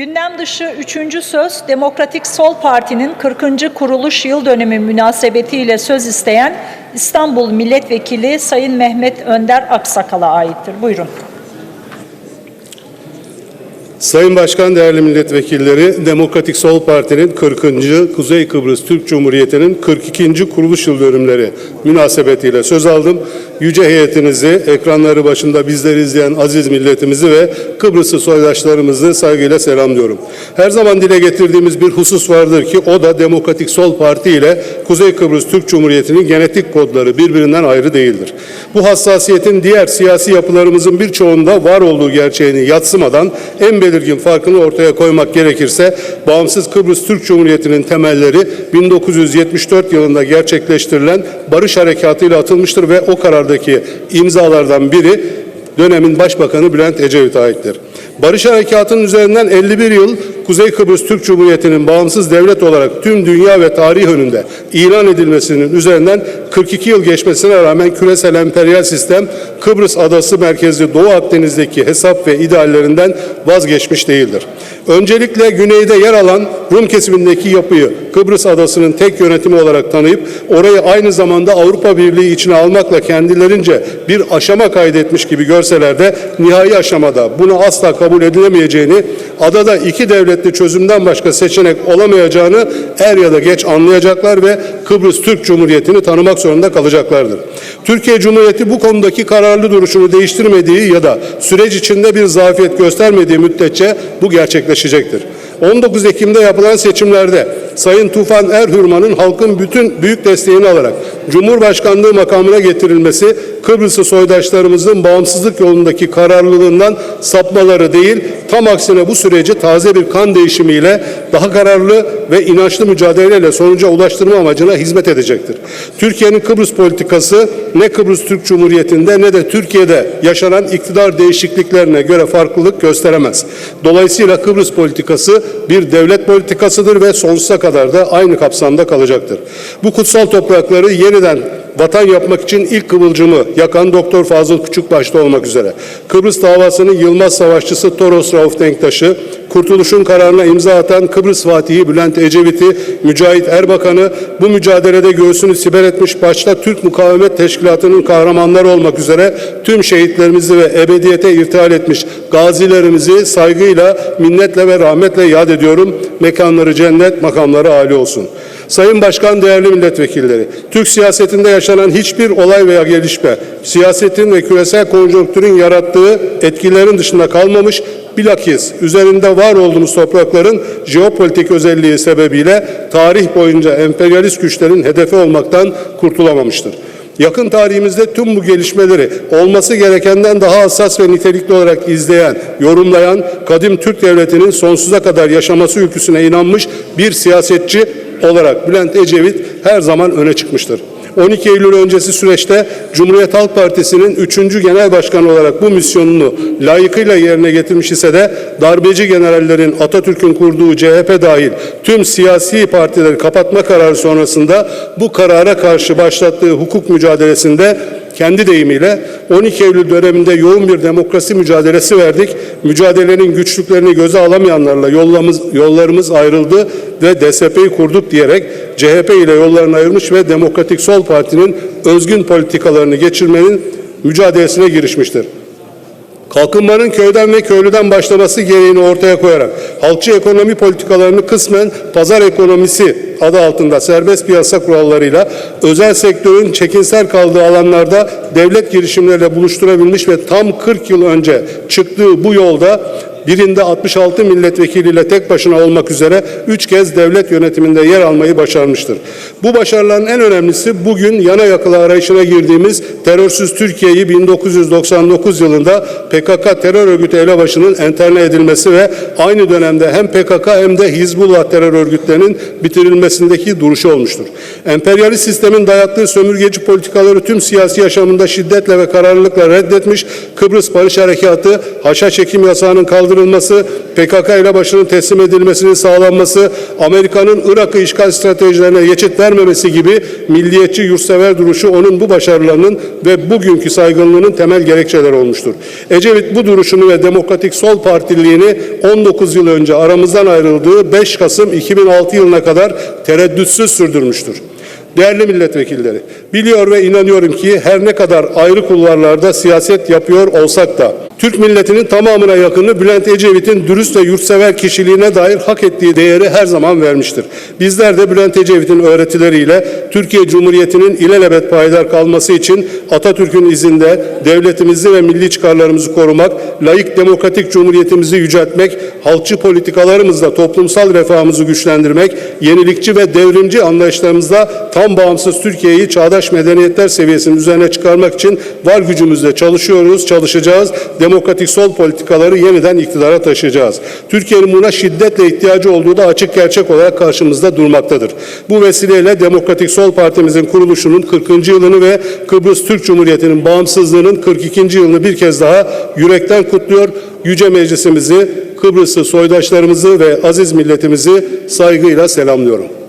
Gündem dışı üçüncü söz Demokratik Sol Parti'nin 40. kuruluş yıl dönümü münasebetiyle söz isteyen İstanbul Milletvekili Sayın Mehmet Önder Aksakal'a aittir. Buyurun. Sayın Başkan, değerli milletvekilleri, Demokratik Sol Parti'nin 40. Kuzey Kıbrıs Türk Cumhuriyeti'nin 42. kuruluş yıl dönümleri münasebetiyle söz aldım. Yüce heyetinizi, ekranları başında bizleri izleyen aziz milletimizi ve Kıbrıslı soydaşlarımızı saygıyla selamlıyorum. Her zaman dile getirdiğimiz bir husus vardır ki o da Demokratik Sol Parti ile Kuzey Kıbrıs Türk Cumhuriyeti'nin genetik kodları birbirinden ayrı değildir. Bu hassasiyetin diğer siyasi yapılarımızın birçoğunda var olduğu gerçeğini yatsımadan en belirgin farkını ortaya koymak gerekirse bağımsız Kıbrıs Türk Cumhuriyeti'nin temelleri 1974 yılında gerçekleştirilen barış harekatı ile atılmıştır ve o karardaki imzalardan biri dönemin Başbakanı Bülent Ecevit'e aittir. Barış Harekatı'nın üzerinden 51 yıl Kuzey Kıbrıs Türk Cumhuriyeti'nin bağımsız devlet olarak tüm dünya ve tarih önünde ilan edilmesinin üzerinden 42 yıl geçmesine rağmen küresel emperyal sistem Kıbrıs adası merkezli Doğu Akdeniz'deki hesap ve ideallerinden vazgeçmiş değildir. Öncelikle güneyde yer alan Rum kesimindeki yapıyı Kıbrıs adasının tek yönetimi olarak tanıyıp orayı aynı zamanda Avrupa Birliği içine almakla kendilerince bir aşama kaydetmiş gibi görseler de nihai aşamada bunu asla kabul edilemeyeceğini, adada iki devletli çözümden başka seçenek olamayacağını er ya da geç anlayacaklar ve Kıbrıs Türk Cumhuriyeti'ni tanımak zorunda kalacaklardır. Türkiye Cumhuriyeti bu konudaki kararlı duruşunu değiştirmediği ya da süreç içinde bir zafiyet göstermediği müddetçe bu gerçekleşecektir. 19 Ekim'de yapılan seçimlerde Sayın Tufan Erhürman'ın halkın bütün büyük desteğini alarak Cumhurbaşkanlığı makamına getirilmesi Kıbrıslı soydaşlarımızın bağımsızlık yolundaki kararlılığından sapmaları değil, tam aksine bu süreci taze bir kan değişimiyle daha kararlı ve inançlı mücadeleyle sonuca ulaştırma amacına hizmet edecektir. Türkiye'nin Kıbrıs politikası ne Kıbrıs Türk Cumhuriyeti'nde ne de Türkiye'de yaşanan iktidar değişikliklerine göre farklılık gösteremez. Dolayısıyla Kıbrıs politikası bir devlet politikasıdır ve sonsuza kadar da aynı kapsamda kalacaktır. Bu kutsal toprakları yeniden vatan yapmak için ilk kıvılcımı yakan Doktor Fazıl Küçük başta olmak üzere Kıbrıs davasının Yılmaz Savaşçısı Toros Rauf Denktaş'ı, Kurtuluş'un kararına imza atan Kıbrıs Fatihi Bülent Ecevit'i, Mücahit Erbakan'ı bu mücadelede göğsünü siper etmiş başta Türk Mukavemet Teşkilatı'nın kahramanları olmak üzere tüm şehitlerimizi ve ebediyete irtihal etmiş gazilerimizi saygıyla, minnetle ve rahmetle yad ediyorum. Mekanları cennet, makamları âli olsun. Sayın Başkan, değerli milletvekilleri, Türk siyasetinde yaşanan hiçbir olay veya gelişme, siyasetin ve küresel konjonktürün yarattığı etkilerin dışında kalmamış, bilakis üzerinde var olduğumuz toprakların jeopolitik özelliği sebebiyle tarih boyunca emperyalist güçlerin hedefi olmaktan kurtulamamıştır. Yakın tarihimizde tüm bu gelişmeleri olması gerekenden daha hassas ve nitelikli olarak izleyen, yorumlayan, kadim Türk devletinin sonsuza kadar yaşaması ülküsüne inanmış bir siyasetçi olarak Bülent Ecevit her zaman öne çıkmıştır. 12 Eylül öncesi süreçte Cumhuriyet Halk Partisi'nin 3. Genel Başkanı olarak bu misyonunu layıkıyla yerine getirmiş ise de darbeci generallerin Atatürk'ün kurduğu CHP dahil tüm siyasi partileri kapatma kararı sonrasında bu karara karşı başlattığı hukuk mücadelesinde kendi deyimiyle 12 Eylül döneminde yoğun bir demokrasi mücadelesi verdik. Mücadelenin güçlüklerini göze alamayanlarla yollarımız, yollarımız ayrıldı ve DSP'yi kurduk diyerek CHP ile yollarını ayırmış ve Demokratik Sol Parti'nin özgün politikalarını geçirmenin mücadelesine girişmiştir. Kalkınmanın köyden ve köylüden başlaması gereğini ortaya koyarak halkçı ekonomi politikalarını kısmen pazar ekonomisi adı altında serbest piyasa kurallarıyla özel sektörün çekinsel kaldığı alanlarda devlet girişimleriyle buluşturabilmiş ve tam 40 yıl önce çıktığı bu yolda birinde 66 milletvekiliyle tek başına olmak üzere 3 kez devlet yönetiminde yer almayı başarmıştır. Bu başarıların en önemlisi bugün yana yakıla arayışına girdiğimiz terörsüz Türkiye'yi 1999 yılında PKK terör örgütü elebaşının enterne edilmesi ve aynı dönemde hem PKK hem de Hizbullah terör örgütlerinin bitirilmesindeki duruşu olmuştur. Emperyalist sistemin dayattığı sömürgeci politikaları tüm siyasi yaşamında şiddetle ve kararlılıkla reddetmiş, Kıbrıs Barış Harekatı, haşa çekim yasağının kaldırılması kaldırılması, PKK ile başının teslim edilmesinin sağlanması, Amerika'nın Irak'ı işgal stratejilerine geçit vermemesi gibi milliyetçi yurtsever duruşu onun bu başarılarının ve bugünkü saygınlığının temel gerekçeleri olmuştur. Ecevit bu duruşunu ve Demokratik Sol Partililiğini 19 yıl önce aramızdan ayrıldığı 5 Kasım 2006 yılına kadar tereddütsüz sürdürmüştür. Değerli milletvekilleri, biliyor ve inanıyorum ki her ne kadar ayrı kulvarlarda siyaset yapıyor olsak da Türk milletinin tamamına yakını Bülent Ecevit'in dürüst ve yurtsever kişiliğine dair hak ettiği değeri her zaman vermiştir. Bizler de Bülent Ecevit'in öğretileriyle Türkiye Cumhuriyeti'nin ilelebet payidar kalması için Atatürk'ün izinde devletimizi ve milli çıkarlarımızı korumak, layık demokratik cumhuriyetimizi yüceltmek, halkçı politikalarımızla toplumsal refahımızı güçlendirmek, yenilikçi ve devrimci anlayışlarımızla tam bağımsız Türkiye'yi çağdaş medeniyetler seviyesinin üzerine çıkarmak için var gücümüzle çalışıyoruz, çalışacağız. Demokratik sol politikaları yeniden iktidara taşıyacağız. Türkiye'nin buna şiddetle ihtiyacı olduğu da açık gerçek olarak karşımızda durmaktadır. Bu vesileyle Demokratik Sol Partimizin kuruluşunun 40. yılını ve Kıbrıs Türk Cumhuriyeti'nin bağımsızlığının 42. yılını bir kez daha yürekten kutluyor. Yüce Meclisimizi, Kıbrıslı soydaşlarımızı ve aziz milletimizi saygıyla selamlıyorum.